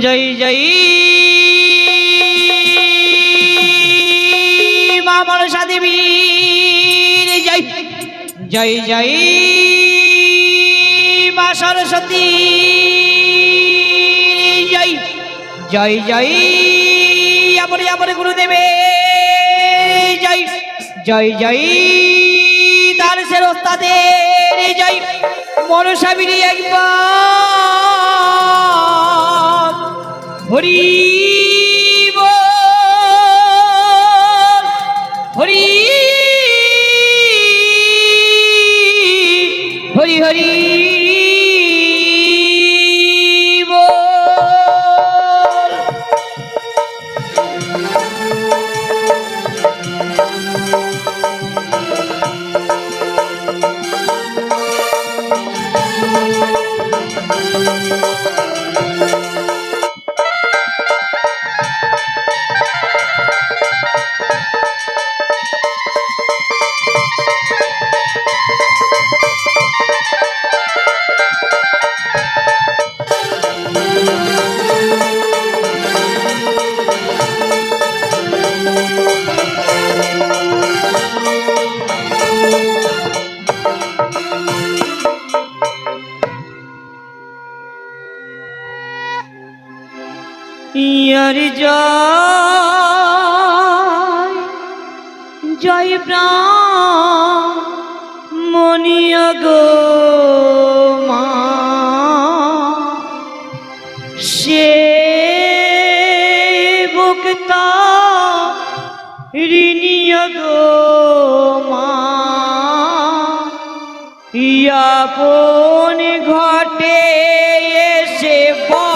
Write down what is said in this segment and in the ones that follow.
জয় জয়। মা মনসা দেবীর জয়। জয় জয়। মা সরস্বতী জয়। জয় জয়। আপনি আপনি গুরুদেবে জয়। জয় জয়। তার সে রস্তাদের জয়। মনসা বিরি একবার hoodie. ইয়ার জয় জয় প্রাণ গো সে বক্তা ঋণিয়া মা ঘটে সে পা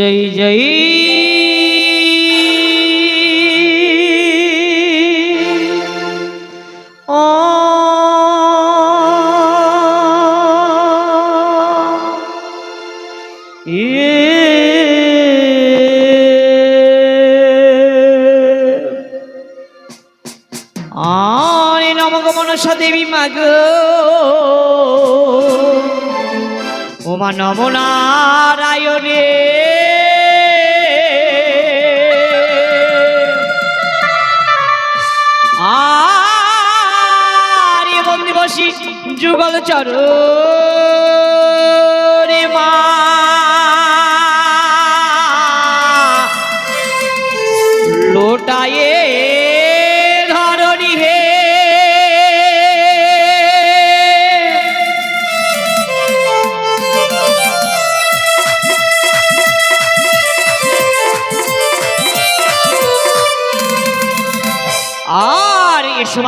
জয় জয়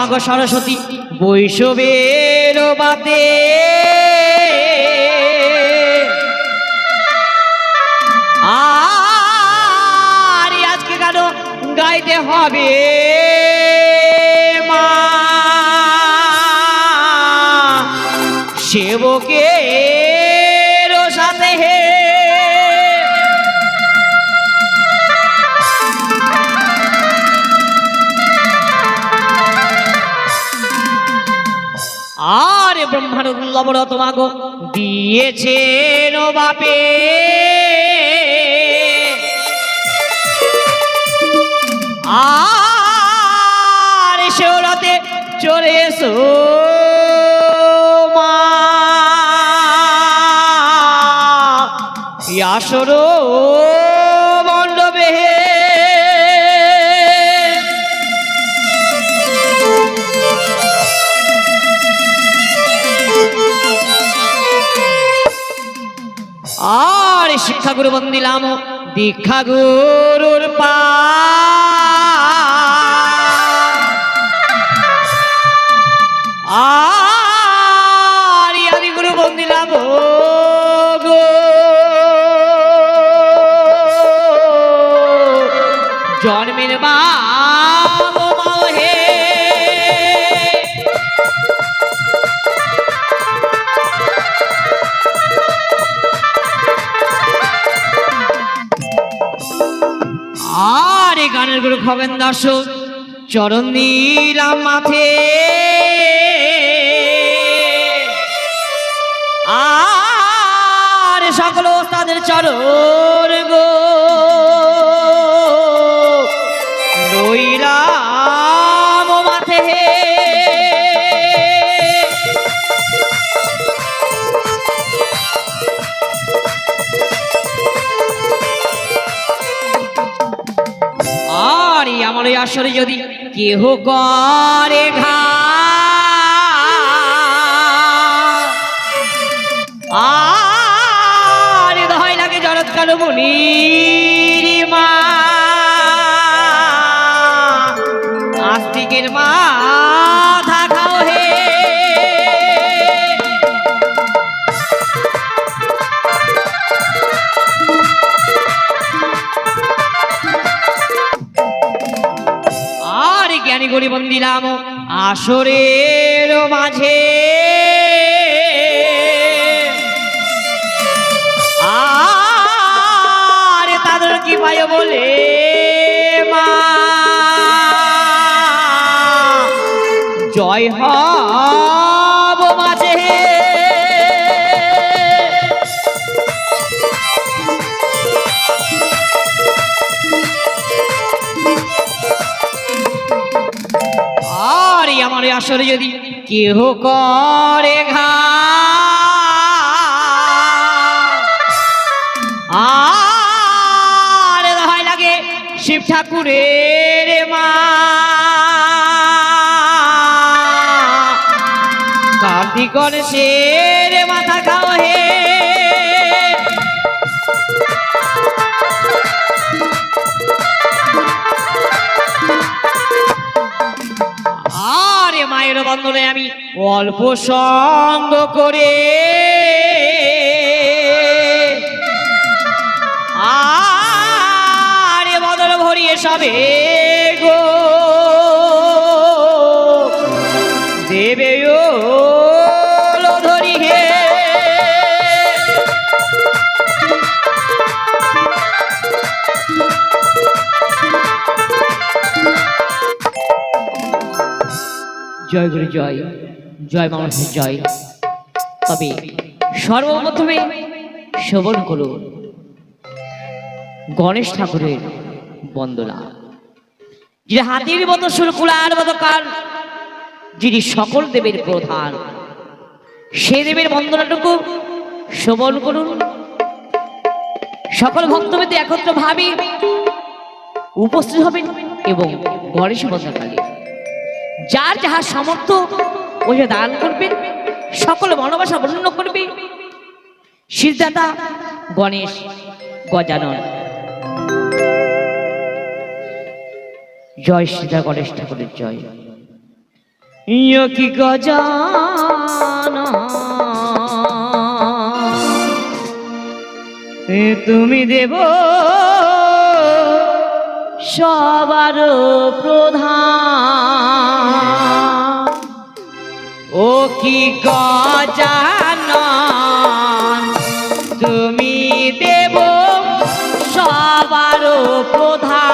মাগো সরস্বতী বৈষ্ণবের বাতে। আর আজকে কেন গাইতে হবে মা? সেবকের আর ব্রহ্মাণ্ড তোমাকে দিয়েছেন বাপে। আর শেওরাতে চলে এসো আসর শিক্ষাগুরু বন্দিলাম। দীক্ষা গুরুর পা গানের দর্শক চরণ নীলা মাঠে। আর সকল তাদের চরণ গো। আসরে যদি কেহ করে ঘা। লাগে জরৎ কালো মুনির মা। আস্তিকের মা বন্দিলাম আসরের মাঝে। আর তাদের কি পায় বলে মা জয় হব আমার আসরে যদি কেহ করে ঘা। লাগে শিব ঠাকুরের মা। কার্তিক গণেশের বলে আমি অল্প সঙ্গ করে আরে বদল ভরিয়ে সবে জয় গুরু জয় জয় মানুষের জয়। তবে সর্বপ্রথমে শ্রবণ করুন গণেশ ঠাকুরের বন্দনা। যিনি হাতির মতো সুরকুলার মতো কান যিনি সকল দেবের প্রধান, সে দেবের বন্দনাটুকু শ্রবণ করুন। সকল ভক্তবৃন্দ একত্র ভাবে উপস্থিত হবেন এবং গণেশ বন্দনাকালে যার যাহা সামর্থ্য, ওই দান করবেন সকল মনোবাসা বর্ণনা করবে। সিদ্ধাতা গণেশ গজানন। জয় সীতা গণেশ ঠাকুরের জয়। কি গজান তুমি দেব সবার প্রধান। ও কি গজানন তুমি দেব সবার প্রধান।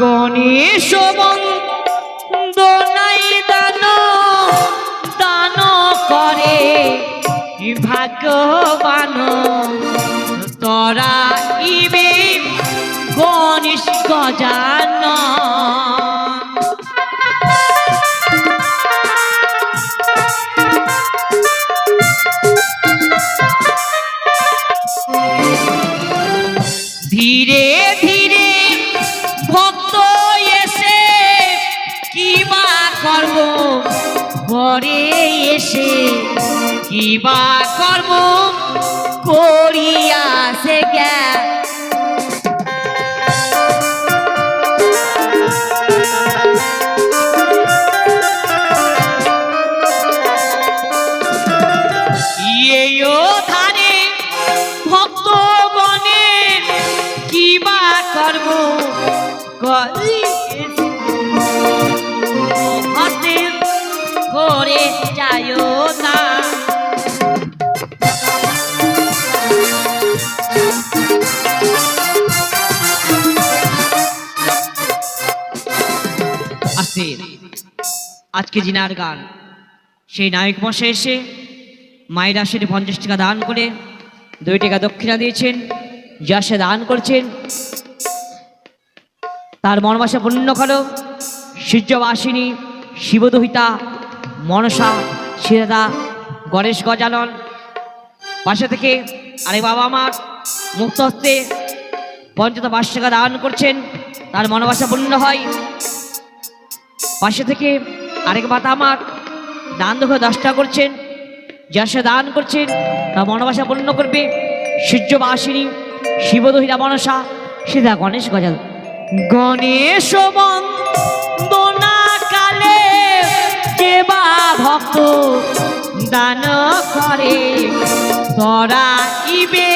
গণেশ ভাগ্যবান তরা ইবে গণেশ গজান ধীরে ধীরে ভক্ত এসে কি বা করব? ঘরে এসে কি কর্ম করিয়া সে জ্ঞান? আজকে জিনার গান। সেই নায়ক মশাই এসে মায়ের আসলে পঞ্চাশ টাকা দান করে দুই টাকা দক্ষিণা দিয়েছেন, যা সে দান করছেন। তার মনবাসা পূর্ণ করো। সূর্যবাসিনী, শিবদহিতা, মনসা, শিরাদা, গণেশ গজানন। পাশে থেকে আরে বাবা আমার মুক্ত হস্তে পঞ্চত পাঁচ টাকা দান করছেন, তার মনোবাসা পূর্ণ হয়। পাশে থেকে আরেক মাতা আমার দান দুঃখ দশটা করছেন যা সে দান করছেন তা মনোবাসা পূর্ণ করবে। সূর্যবাসিনী শিবদহিরা মনসা সীতা গণেশ গজাল। গণেশ কালে ভক্ত দান করে তরা ইবে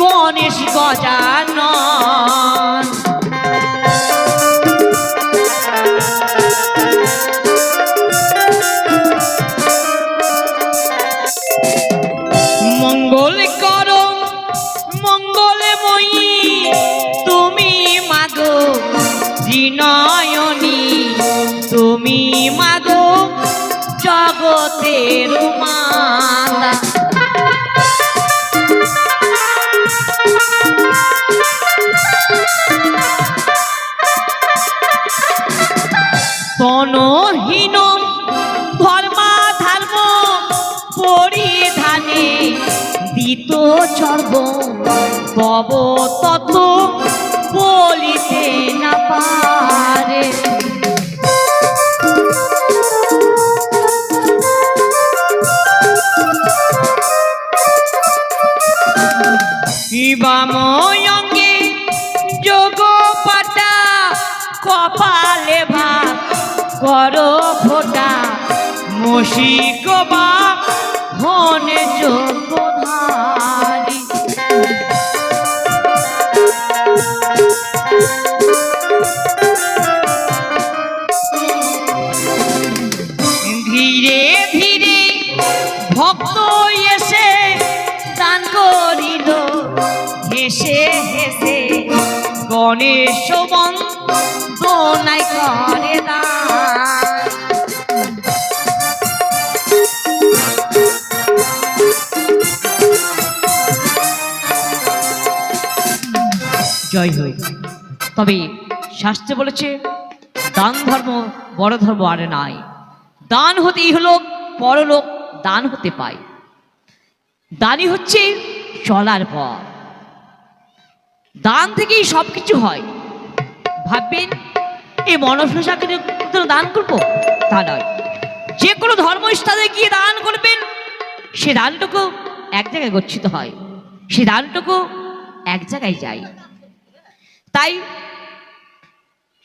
গণেশ গজানন। তুমি মাগো জগতের মাতা। তনহীন ধর্মা ধর্ম পরিধানে দিত চর্ব তব তত শিবাময়ঙ্গে যোগ পাটা কপালে ভাত কর ফোটা মুশিক বা হনে যোগ্যধারী জয় হই। তবে শাস্ত্রে বলেছে, দান ধর্ম বড় ধর্ম আর নাই। দান হতেই হলো পরলোক দান হতে পায়। দানই হচ্ছে চলার পথ। দান থেকেই সব কিছু হয়। ভাববেন, এই মনসাকে দান করব? তা নয়। যে কোনো ধর্মস্থানে গিয়ে দান করবেন, সে দানটুকু এক জায়গায় গচ্ছিত হয়। সে দানটুকু এক জায়গায় যায়। তাই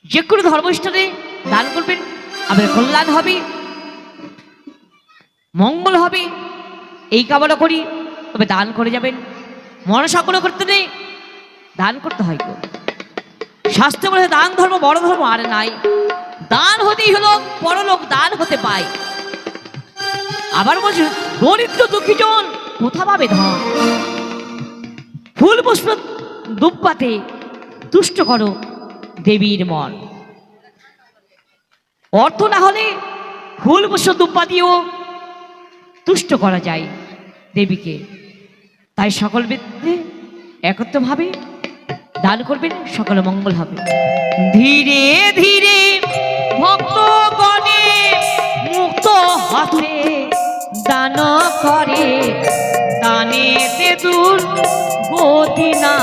যে কোনো ধর্মস্থানে দান করবেন, আমাদের কল্যাণ হবে, মঙ্গল হবে, এই কামনা করি। তবে দান করে যাবেন। মনসা কোনো করতে নেই দান করতে হয় গো শাস্ত্রে বলে দান ধর্ম বড় ধর্ম, আর নাই। দান হতেই হলো, পরলোক দান হতে পায়। আবার বলছে, দরিদ্র দুঃখীজন, কোথা পাবে ধন? ফুল পুষ্প দুব্বাতে তুষ্ট করো দেবীর মন। অর্থ না হলে ফুল পুষ্প দুব্বা দিয়েও তুষ্ট করা যায় দেবীকে। তাই সকল ব্যক্তি একত্রভাবে দান করবেন সকল মঙ্গল হবে। ধীরে ধীরে ভক্তগণে মুক্ত হাতে দান করে। দানে দূর গতি না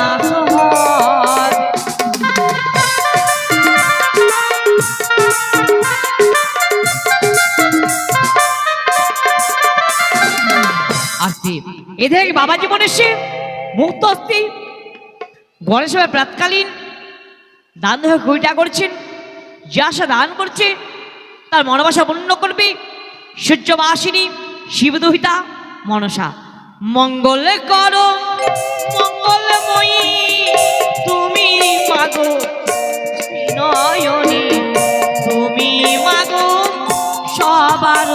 আসছে এদের বাবা জীবন সে মুক্ত গণেশ ভাই প্রাতকালীন দান হয়ে কুড়িটা করছেন, যে আশা দান করছে, তার মনোবাসা পূর্ণ করবে। সূর্যবাসিনী, শিবদহিতা, মনসা। মঙ্গল করো মঙ্গলময়ী তুমি মাগো নয়নী তুমি মাগো সবার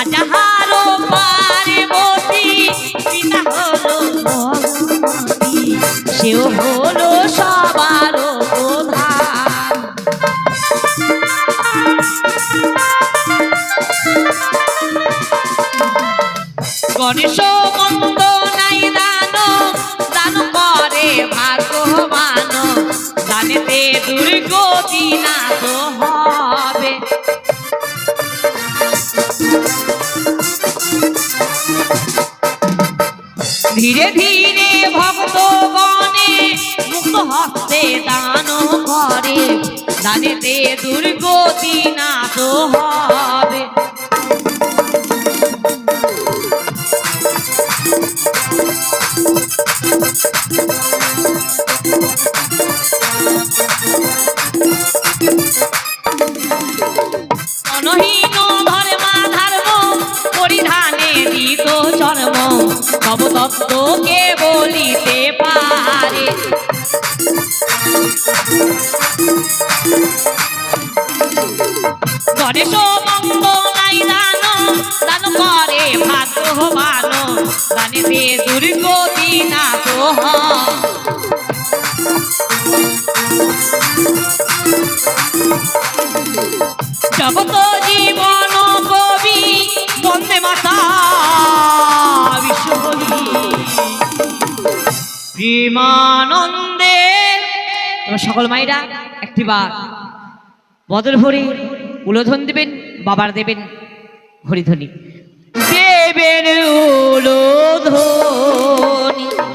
মাজাহারো পার্বতী পিতা হলো সেও হলো সবার প্রধান। গণেশ মন্দ নাই দান দান করে ভাগ্যবান। তো হবে। ধীরে ধীরে ভক্ত গণে মুক্ত হস্তে দান করে। দানেতে দুর্গতি না তো হবে জগত জীবন কবি, বন্দে মাতা, বিশ্বকবি। প্রেমানন্দে। তোমার সকল মায়েরা, একটি বার বদল ভরে উলোধন দেবেন, বাবার দেবেন হরিধ্বনি। দেবেন উলোধনী।